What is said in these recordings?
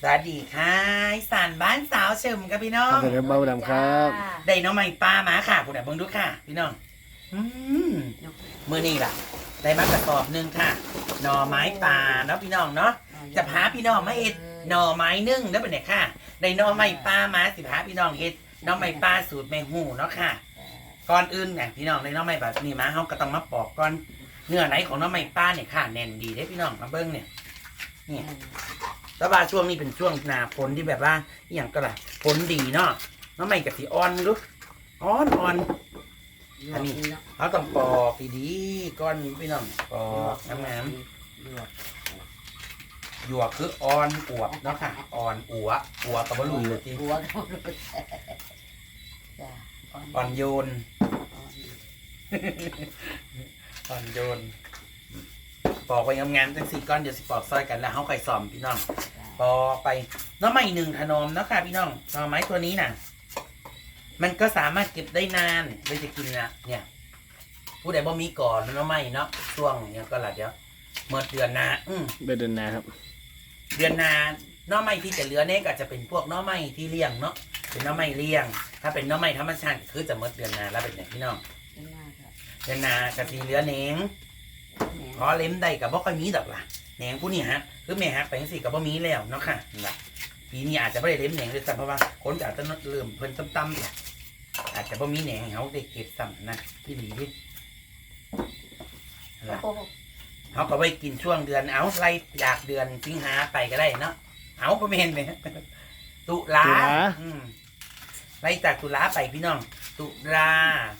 สวัสดีค่ะอีสานบ้านสาวเฉิมครับพี่น้องสวัสดีครับเบาดำครับได้น้องใหม่ปลามาค่ะผู้ใดเบิ่งดูค่ะ พี่น้องอืมมือนี่ล่ะ ได้มากระสอบหนึ่งค่ะ หน่อไม้ปลาเนาะพี่น้องเนาะ จะพาพี่น้องมาเอ็ดหน่อไม้นึ่งได้เป็นไงค่ะได้หน่อไม้ปลามาสิพาพี่น้องเอ็ดหน่อไม้ปลาสูตรแม่หูเนาะค่ะ ก่อนอื่นเนี่ยพี่น้องในหน่อไม้แบบนี้มาเขาก็ต้องมาปอกก่อนเนื้อไหนของหน่อไม้ปลาเนี่ยค่ะแน่นดีได้พี่น้องมาเบิ้งเนี่ยนี่ แต่ว่าช่วงนี้เป็นช่วงหนาฝนที่แบบว่าอหย่างก็ล่ะฝนดีเนาะน้องใหม่กับสีอ่อนรู้อ่อนอ่อน อันนี้ เขาต้องปอกดีๆก้อนพี่น้องปอกน้ำน้ำหยวกคืออ่อนอวบเนาะค่ะอ่อนอัวอัวกับบะลุยเลยทีหัวเขาเลยจ้ะอ่อนโยนอ่อนโยน ปอกไปงามๆทั้งสี่ก้อนเดี๋ยวสิปอกซอยกันแล้วเขาไข่ซ่อมพี่น้องปอกไปหน้อไม้หนึ่งถนอมเนาะค่ะพี่น้องหน่อไม้ตัวนี้น่ะ มันก็สามารถเก็บได้นานเลยจะกินนะเนี่ย ผู้ใดบ่มีก่อนหน้อไม้เนาะช่วงเนี่ยก็หลัดเดี๋ยวเมื่อเดือนหนาอืมเดินนาครับ เดือนหนาหน้อไม้ที่จะเหลือเนี่ยก็อาจจะเป็นพวกหน้อไม้ที่เลี้ยงเนาะเป็นหน้อไม้เลี้ยง ถ้าเป็นหน้อไม้ธรรมชาติก็คือจะเมื่อเดือนหนาแล้วเป็นไงพี่น้องไม่น่าค่ะเดือนหนากะสีเหลือเหนง พอเล็มได้กับบ่ค่อยมีดอกล่ะเหนงผู้นี่ฮะคือแม่ฮักไปจังซี่กับบ่มีแล้วเนาะค่ะนั่นล่ะปีนี้อาจจะไม่ได้เล็มเหนงเลยซ้ำเพราะว่าคนจะอาจจะเริ่มเพิ่นต่ำๆเนี่ยอาจจะบ่มีเหนงให้เขาได้เก็บซ้ำนะที่ดีดินั่นล่ะโอ้โหเขาก็ไว้กินช่วงเดือนเอาไล่จากเดือนสิงหาไปก็ได้เนาะเอาก็ไม่เห็นเลยตุลาตุลาอืมไล่จากตุลาไปพี่น้อง ตุลา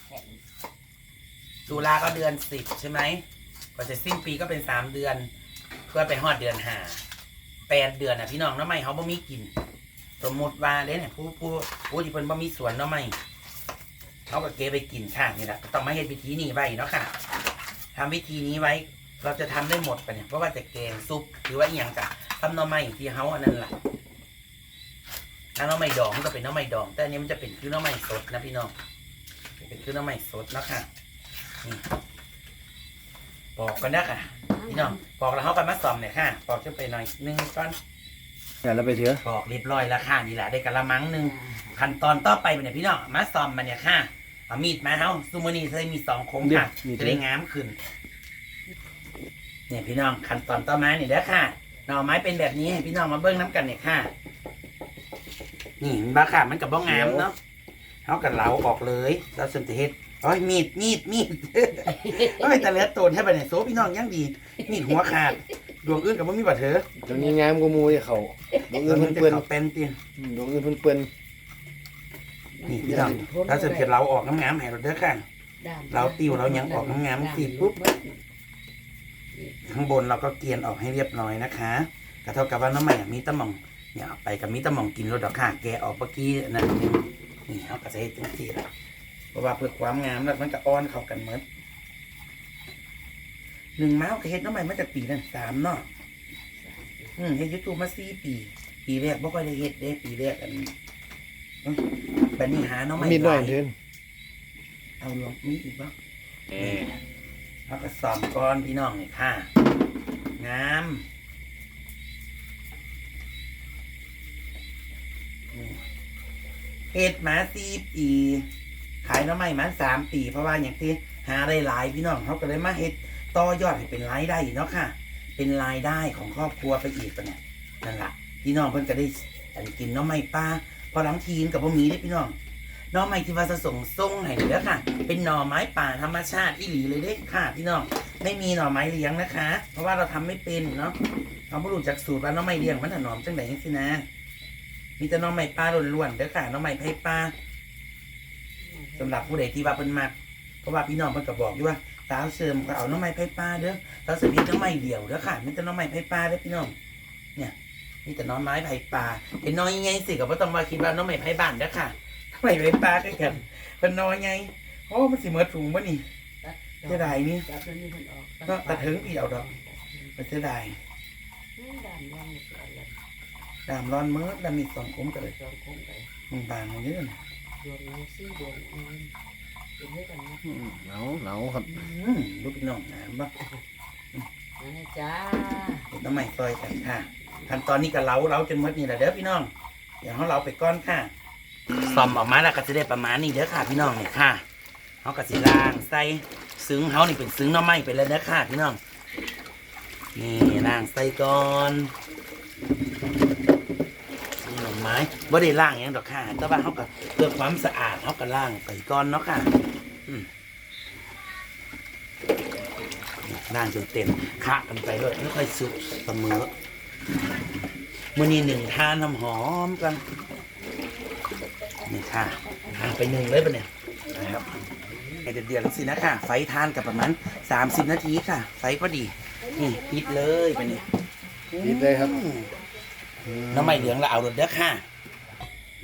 แข็งตุลาก็เดือนสิบใช่ไหม กว่าจะสิ้นปีก็เป็นสามเดือน เพื่อไปฮอดเดือนหาแปดเดือนอะพี่น้องน้ำไม่เขาบ่มีกิน สมมติว่าเด้เนี่ยผู้ผู้ผู้ที่เพิ่นบ่มีสวนน้ำไม่เขาก็เก็บไปกินค่ะนี่แหละต้องมาเฮ็ดวิธีนี้ไว้เนาะค่ะทำวิธีนี้ไว้เราจะทำได้หมดปะเนี่ยเพราะว่าจะแกงซุปหรือว่าอีหยังกะทำน้ำไม้ที่เขาอันนั้นแหละถ้าน้ำไม้ดองมันก็เป็นน้ำไม้ดอง แต่อันนี้มันจะเป็นคือน้ำไม้สดนะพี่น้องเป็นคือน้ำไม้สดเนาะค่ะนี่ ปอกกันนะค่ะพี่น้องปอกแล้วเขากันมาซ่อมเนี่ยค่ะปอกจะไปหน่อยนึงก่อนอย่าเราไปเถอะปอกเรียบร้อยแล้วค่ะนี่แหละได้กะละมังหนึ่งขั้นตอนต่อไปเนี่ยพี่น้องมาซ่อมมันเนี่ยค่ะเอามีดมาเฮาซูโมอนี่จะได้มีสองคมเดี๋ยวค่ะมีจะเถได้อะงามขึ้นเนี่ยพี่น้องขั้นตอนต่อมานี่เด้อค่ะหน่อไม้เป็นแบบนี้ให้พี่น้องมาเบิ้งน้ำกันเนี่ยค่ะ นี่เห็นบ้าค่ะมันกับบ้องงามเนาะเขากับเหลาออกเลยแล้วส่วนจะเฮ็ด โอ้ยมีดมีดมีด โอ้ยแต่เหลือโตนให้ไปเนี่ยโซพี่น้องยังดี มีดหัวขาด ดวงอื่นกับว่ามีบัตรเถอะตรงนี้งามกว่าหมูที่เขาดวงดวอื่งนอื่นเพิ่นจะเปื้อนเขาเป็นเตียนอืมดวงอื่นเพิ่นเปื้อนนี่พี่น้องถ้าส่วนเผ็ดเราออกน้ำงามให้เราเด้อค่ะ เราติ้วเรายังออกน้ำงามสิปุ๊บ ข้างบนเราก็เกรียนออกให้เรียบร้อยนะคะก็เท่ากับว่าน้ำใหม่มีตะหม่องเนี่ยเอาไปกับมีตะหม่องกินรสดอกค่ะแกะออกเมื่อกี้นั่นนึงนี่เอากระใส่จังสีละ เพราะว่าเพื่อความงามแล้วมันก็อ้อนเข้ากันเหมือนหนึ่งม้าวก็เฮ็ดน้ำใหม่มาจากปีนั่นสามเนาะอืมเฮ็ดยูทูบมาสี่ปี ปีแรกบ่ค่อยได้เฮ็ดเด้ปีแรกอันเอ้ยบัดนี้หาน้ำใหม่มีดหน่อยหลายเถินเอาลองมีอีกบ้างเอากระสอบก้อนพี่น้องนี่ค่ะ งามนี่เฮ็ดมาสี่ปี ขายน้ำใหม่มาสามปีเพราะว่าอย่างที่หาได้หลายพี่น้องเขาก็เลยมาเฮ็ดต่อยอดให้เป็นรายได้เนาะค่ะ เป็นรายได้ของครอบครัวไปอีกปะเนี่ยนั่นแหละพี่น้องเพิ่นก็ได้อันกินน้ำใหม่ปลาพอหลังทีนกับบ่มีเด้พี่น้องน่อไม้ที่ว่าจะส่งส่งให้เด้อค่ะ เป็นหน่อไม้ป่าธรรมชาติอีหลีเลยเด้ค่ะ พี่น้องไม่มีหน่อไม้เลี้ยงนะคะ เพราะว่าเราทำไม่เป็นเนาะเราไม่รู้จักสูตรว่าน่อไม้เลี้ยงมันถนอมจังไหนสินะ มีแต่น่อไม้ป่าล้วนๆเด้อค่ะน่อไม้ไผ่ป่า สำหรับผู้ใดที่ว่าเพิ่นมักเพราะว่าพี่น้องเพิ่นก็บอกอยู่ว่าสาวเสริมก็เอาหน่อไม้ไผ่ป่าเด้อสาวเสริมมีหน่อไม้เดี่ยวเด้อค่ะมีแต่หน่อไม้ไผ่ป่าเด้อพี่น้อง เนี่ยมีแต่หน่อไม้ไผ่ป่าเห็นน้อยยังไงสิก็บ่ต้องมาคิดว่าหน่อไม้ไผ่บ้านเด้อค่ะไม่ไปปลากันกันเป็นน้อยไงโอ้มันสิเหมือนถุงบ่นี่เสียดายนี่จับแล้วนี่มันออกก็ตะถึงอีเอาดอกมันเสียดายด่านย่างนี่คืออะไรดามร้อนเมื่อดามมีสองคุ้มกันเลยสองคงไปมันบางมันเยอะนะ ดวงน้ำซี่ดวงอื่นเป็นเรื่องกันนะอืมหนาวหนาวครับลูกพี่น้องน้ำบ่อันนี้จ้าเห็นน้ำใหม่ซอยกันค่ะขั้นตอนนี้ก็เล้าเล้าจนหมดนี่แหละเด้อพี่น้องเดี๋ยวเขาเล้าไปก้อนค่ะซ่อมออกมาแล้วก็จะได้ประมาณนี้เด้อค่ะ พี่น้องเนี่ยค่ะเขาก็สิล้างใส่ซึ้งเขานี่เป็นซึ้งน้ำไม้ไปแล้วเด้อค่ะพี่น้องนี่ล้างใส่ก่อน ไม้บ่ได้ล้างอย่างดอกค่ะ แต่ว่าเขาก็เพื่อความสะอาดเขาก็ล้างไปก่อนเนาะค่ะอืมล้างจนเต็มคะกันไปด้วยไม่ค่อยสุกเสมอมื่อนี้หนึ่งทานน้ำหอมกันนี่ค่ะทานไปหนึ่งเลยปะเนี่ยนะครับไอเดือดเดือดแล้วสินะค่ะ ไฟทานกับประมาณสามสิบนาทีค่ะ ไฟพอดี นี่ปิดเลยไปเนี่ยปิดเลยครับ น้ำไม่เหลืองเราเอารถเด้อค่ะ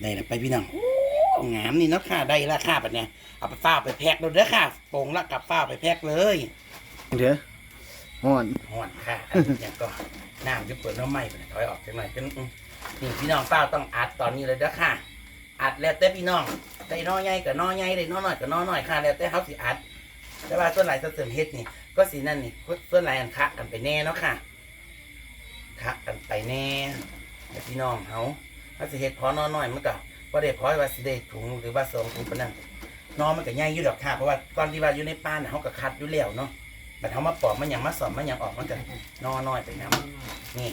ได้แล้วไปพี่น้องโอ้งามนี่เนาะค่ะ ได้ราคาปะเนี่ยเอาไปฝ้าไปแพ็ครถเด้อค่ะโป่งแล้วกลับฝ้าไปแพ็คเลยเดี๋ยวห่อนห่อนค่ะอันนี้ยังก็น้ำจะเปิดน้ำไหม้ไปถอยออกจังหน่อยเป็นอื้อนี่พี่น้องเป้าต้องอัดตอนนี้เลยเด้อค่ะ อัดแล้วแต่พี่น้องได้น้อใหญ่กับน้อใหญ่ได้น้อน้อยกับน้อน้อยค่ะ แล้วแต่เขาสิอัด แต่ว่าส่วนหลายส่วนเสริมเฮ็ดนี่ ก็สีนั่นนี่ส่วนหลายอันคะกันไปแน่เนาะค่ะคะกันไปแน่ แต่พี่น้องเขาถ้าสิเฮ็ดพอน้อน้อยมันก็บ่ได้พอว่าสิได้ถุงหรือว่าสองถุงปานนั้นน้อมันก็ใหญ่อยู่ดอกค่ะเพราะว่าก่อนที่ว่าอยู่ในป้าน่ะเขาก็คัดอยู่แล้วเนาะแต่เขามาปอกมันยังมาสอบมันยังออกมันจะนอน้อยไปน้ำนี่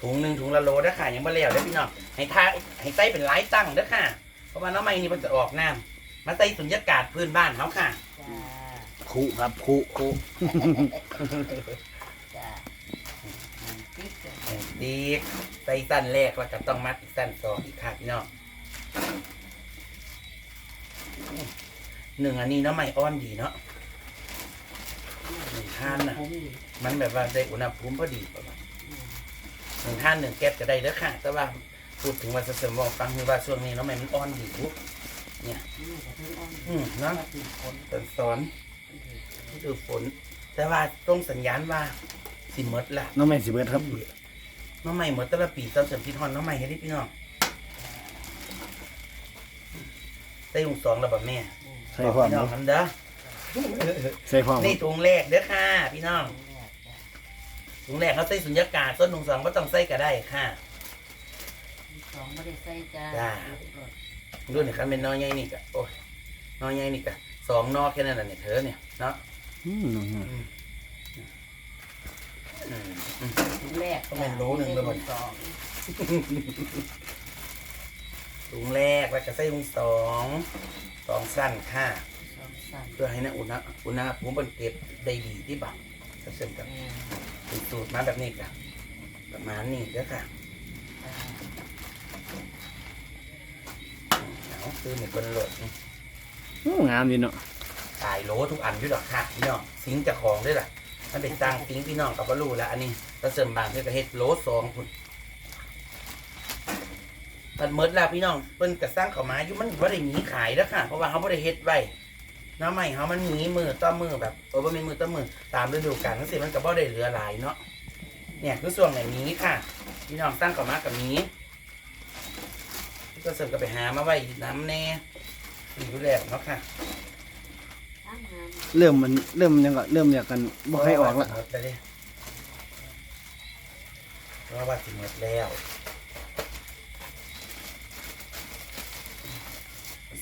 ถุงหนึ่งถุงละโลเด้ค่ะยังบ่แล้วเด้อพี่น้องให้ทาให้ใส่เป็นหลายตั้งเด้อค่ะ เพราะว่าน้ำมันนี่มันจะออกน้ำมาใส่สุญญากาศพื้นบ้านเขาค่ะจ้าคุครับคุคุจ้าติ๊ก จ้ะดีใส่สั้นแรกแล้วก็ต้องมัดอีกสั้นสองอีกค่ะพี่น้องหนึ่งอันนี้น้ำมันอ้อนดีเนาะหนึ่งท่านนะมันแบบว่าได้อุณหภูมิพอดีประมาณหนึ่งท่านหนึ่งแก๊สก็ได้เด้อค่ะ แต่ว่าพูดถึงว่าเสริมบอกฟังคือว่าช่วงนี้น้ำมันมันอ่อนดีทุกนี่ก็ถึงอ่อนอืมเนาะตอนสอนนี่คือฝน แต่ว่าต้องสัญญาณว่าสิมดละน้องแม่สิเบิดครับ น้องใหม่หมดแต่ละปีตอนเสริมพิธอนน้องใหม่ให้ได้พี่น้องใส่ถุงสองแล้วแบบแม่ใส่ความพี่น้องเนาะมันเด้อ ใส่ความนี่ถุงแรกเด้อค่ะ พี่น้องแรกจ้ะถุงแรกเขาใส่สุญญากาศส่วนถุงสองก็ต้องใส่ก็ได้ค่ะ สองไม่ได้ใส่จ้าจ้า รุ่นนี่ครับเป็นน้อยใหญ่นี่กะโอ้ยน้อยใหญ่นี่กะสองนอกแค่นั้นแหละเนี่ยเธอเนี่ยเนาะอืมน้องอืมอืมอืม ถุงแรกต้องเป็นโลหนึ่งเลยหมดสองถุงแรกแล้วก็ใส่ถุงสองสองสั้นค่ะ สองสั้นเพื่อให้นะอุณหอุณหภูมิมันเก็บได้ดีที่บักก็เช่นกับแม่เป็นสูตรมาแบบนี้กะประมาณนี้เด้อค่ะจ้าเอาซื้อหนึ่งคนโหลดโอ้งามดีเนาะ ตายโหลทุกอันอยู่ดอกค่ะพี่น้องสิงจะของด้วยล่ะ มันเป็นสร้างสิงพี่น้องกับว่ารู้แล้วอันนี้เราเสริมบางเพื่อก็เฮ็ดโหลสองคุณมันเมดแล้วพี่น้องเพิ่นกระสร้างเขามาอยู่มันบ่ได้หมีขายแล้วค่ะเพราะว่าเขาบ่ได้เฮ็ดไว้น้ำใหม่เขามันหมีมือต่อมือแบบเออบ่แม่นมือต่อมือตามฤดูกาลจังซี่มันก็บ่ได้เหลือหลายเนาะเนี่ยคือส่วนไหนหมีค่ะ พี่น้องสร้างเขามากับหมีก็เสริมก็ไปหามาไว้น้ำแน่อยู่แล้วเนาะค่ะ เริ่มมันเริ่มยังก็เริ่มอยากกันบ่ใครออกละหมดแล้วดิเพราะว่าสิหมดแล้ว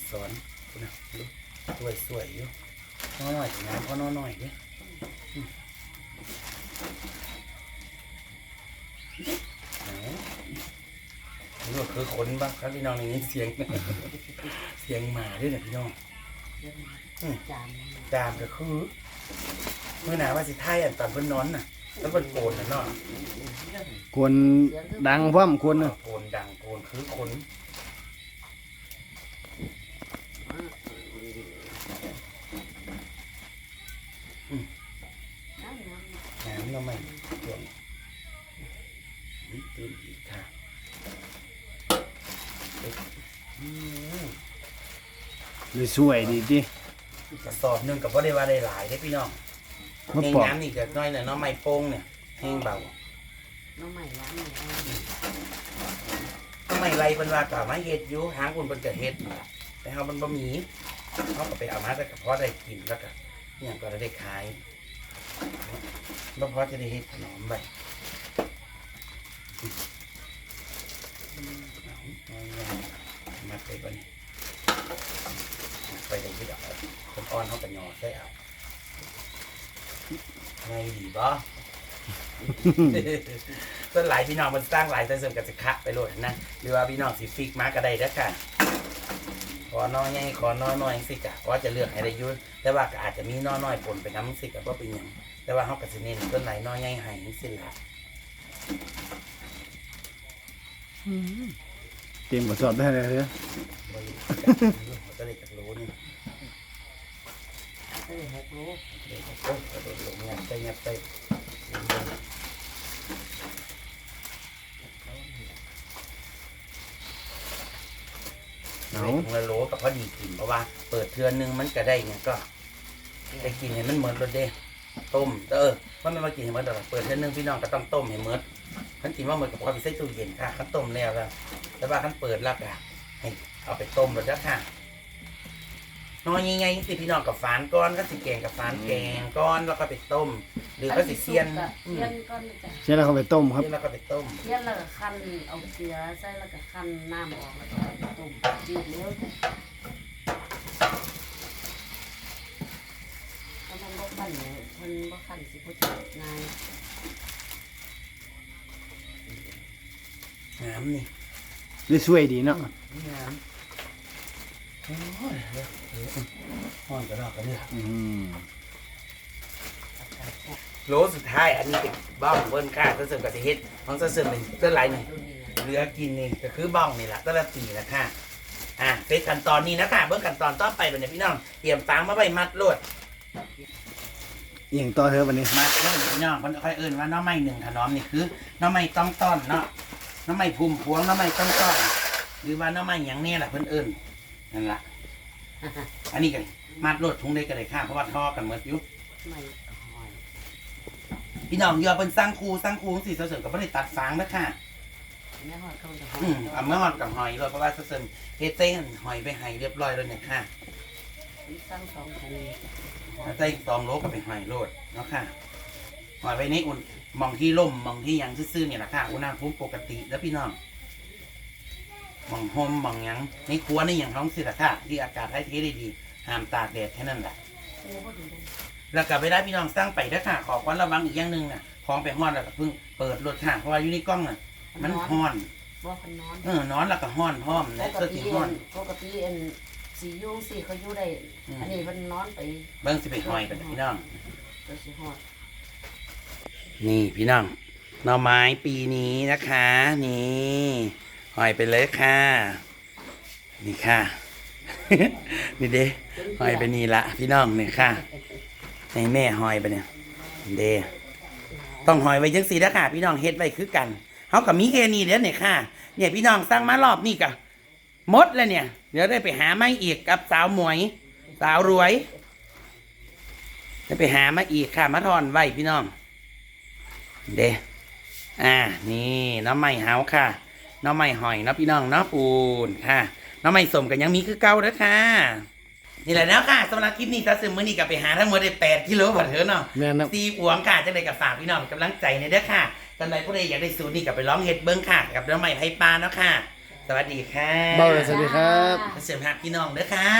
สอนคุณนะสวยสวยๆอยู่น้อยหน่อยงานเพราะน้อยหน่อยนี่อืมไหนนี่ก็คือคนบ้างครับพี่น้องในนี้เสียง เสียงหมาด้วยนะพี่น้อง จานจามก็คือเมื่อหนาว่าสิไทายอันตอนเพิ่นนอนน่ะ แล้วเพิ่นโกนน่ะเนาะเรื่องกวนดังพร้อมควรเนาะโกนดังโกนคือคนน้ำน้ำน้ำเราไม่ช่วงนี่ตื่นอีกค่ะอืมเลยสวยดีติ กระสอบหนึงกับว่าได้ว่าได้หลายได้อพี่น้องมาแห้งปอกน้ำนี่ก็น้อยหน่อยเน้องไม้โป้งเนี่ยแห้งเบาน้ำใหม่น้ำใหม่เอาทำไมไรเพิ่นว่าต่อมาเฮ็ดอยู่หางคุณเพิ่นก็เฮ็ดแต่เฮามันบ่มีเขาก็ไปเอามาแต่ก็พอได้กินแล้วก็เนี่ยก็ได้ขายบ่พอจะได้เฮ็ดขนมไปมาไปบนไปเลยที่ดอก คนอ่อนเขากันยอใช่เอาไงดีบ่ ต้นหลายพี่น้องมันสร้างหลายแต่เสริมกับจะคะไปโหลดนะหรือว่าพี่น้องสิฟิกมาก็ได้แล้วค่ะขอน้อยใหญ่ขอน้อยน้อยสิกะว่าจะเลือกให้ได้อยุ่แต่ว่าก็อาจจะมีน้อยน้อยปนไปน้ำสิกะว่าเป็นอย่างแต่ว่าเขาก็จะเน้นต้นไหนน้อยใหญ่ให้สิละเตรียมกระสอบได้เลยเด้อบริก็เลยจากรู้นี่ เออหกโลเดี๋ยวก็กระโดดลงเงียบไปเงียบไปเอาถุงละโลกับพอดีกินเพราะว่า เปิดเทือนนึงมันก็ได้เนี่ยก็ได้กินให้มันเหมือนรสเด้ต้มเออว่าไม่มากินให้เหมือนแต่เปิดเทือนนึงพี่น้องก็ต้องต้มให้เหมือนขันกินว่าเหมือนกับพอไปใส่ตู้เย็นค่ะขันต้มแล้วแล้วแต่ว่าขันเปิดแล้วก็ให้เอาไปต้มแล้วจ้ะค่ะ น้อยยังไงสิพี่น้องกับฝานก้อนก็สิแกงกับฝานแกงก้อนแล้วก็ไปต้ม หรือก็สิเซียนอืเซียมนก้อนจ้ะเสร็จแล้วเขาไปต้มครับ เซียนแล้วก็ไปต้ม เซียนแล้วก็คั้นเอาเกลือใส่แล้วก็คั้นน้ำออกแล้วก็ต้มจืดเร็วจ้ะถ้ามันบ่คั้นเนี่ยมันบ่คั้นสิบ่จืดง่ายน้ำนี่เลยช่วยดีเนาะนี่น้ำ ห้อนกระดอกกันเนี่ยอืมโลสุดท้ายอันนี้เป็นบ้องเบิ้ลค่าเสริมกับเฮ็ดของเสริมเป็นเสื้อลายหนึ่งดูนี่นะเหลือกินนี่ก็คือบ้องนี่แหละก็ละตีละค่ะอะเป็นขั้นตอนนี้นะค่ะเบื้องขั้นตอนต่อไปเป็นเนี่ยพี่น้องเตรียมฟางมาใบมัดลวดอหย่างต่อเธอวันนี้มัดแล้วพี่น้องมันค่อยเอิ่นว่าน้องไม้หนึ่งถนอมนี่คือน้องไม้ต้องต้อนเนาะน้องไม้พุ่มพวงน้องไม้ต้องต้อนหรือว่าน้องไม้หยังเนี่ยแหละเพิ่นเอิ่น นั่นล่ะ อันนี้ก็มัดลวดทุงได้ก็ได้ค่ะเพราะว่าทอกันเหมือนอยู่ไม่หอยพี่น้องอย่าเป็นสร้างครูสร้างครูสิเสริมกับไม่ได้ตัดฟางนะค่ะแม่หอยเขาจะหอยอืมเอาเมื่อหอนกับหอยเลยเพราะว่าเสริมเฮ็ดเต้นหอยไปให้เรียบร้อยแล้วเนี่ยค่ะสร้างสองพันถ้าใส่ตองโลก็เป็นหอยโลดเนาะค่ะหอยไว้ในอุ่นมองที่ล่มมองที่หยังซื่อๆเนี่ยแหละค่ะอุณหภูมิปกติแล้วพี่น้อง มองห่มมองหยังในครัวในอย่างท้องสิละค่ะที่อากาศให้เทได้ดีห้ามตากแดดแค่นั้นแหละโอ้ก็ดูได้แล้วกลับไปได้พี่น้องสร้างไปเด้อค่ะ ขอความระวังอีกอย่างหนึ่งน่ะของไปห้อนแล้วก็เพิ่งเปิดรถค่ะเพราะว่าอยู่ในกล้องน่ะ มันห้อนบ่คันนอนเออนอนแล้วก็ห้อนห้อมปและกเสื้อติสีห้อน ปกติอันสียุ่งสีเขาอยู่ได้ อืม อันนี้มันนอนไปเบิ้งสิไปหอยไปพี่น้องตัวสีหอดนี่พี่น้องหน่อไม้ปีนี้นะคะ นี่ หอยไปเลยค่ะ นี่ค่ะ นี่เด้หอยไปนี่ละพี่น้องนี่ค่ะให้แม่หอยไปเนี่ยเด้ต้องหอยไว้จังสีนะค่ะ พี่น้องเฮ็ดไว้คือกันเขากับมีแค่นี้เด้อเนี่ยค่ะ เนี่ยพี่น้องสร้างมารอบนี่กะหมดแล้วเนี่ย เดี๋ยวได้ไปหาไม้อีกกับสาวหมวย สาวรวยได้ไปหามาอีกค่ะมาทอนไว้พี่น้อง เดอ่า นี่น้ำไม้เฮาค่ะ น้ำไม้หอยเนาะพี่น้องเนาะปูนค่ะน้ำไม้สมกันยังมีคือเก่าเด้อค่ะ นี่แหละแล้วค่ะสำหรับคลิปนี้ถ้าซึมมือนี้กลับไปหาทั้งหมดได้แปดกิโลกว่าเถอะเนาะแม่นครับซีหวงค่ะจะได้กับฝากพี่น้องเป็นกำลังใจในเด้อค่ะตอนใดผู้ใดอยากได้สูตรนี่กลับไปร้องเฮ็ดเบิ้งค่ะ กับน้ำไม้ไผ่ปลาเนาะค่ะ สวัสดีค่ะเบ้าเลยสวัสดีครับ เสริมหักพี่น้องเด้อค่ะ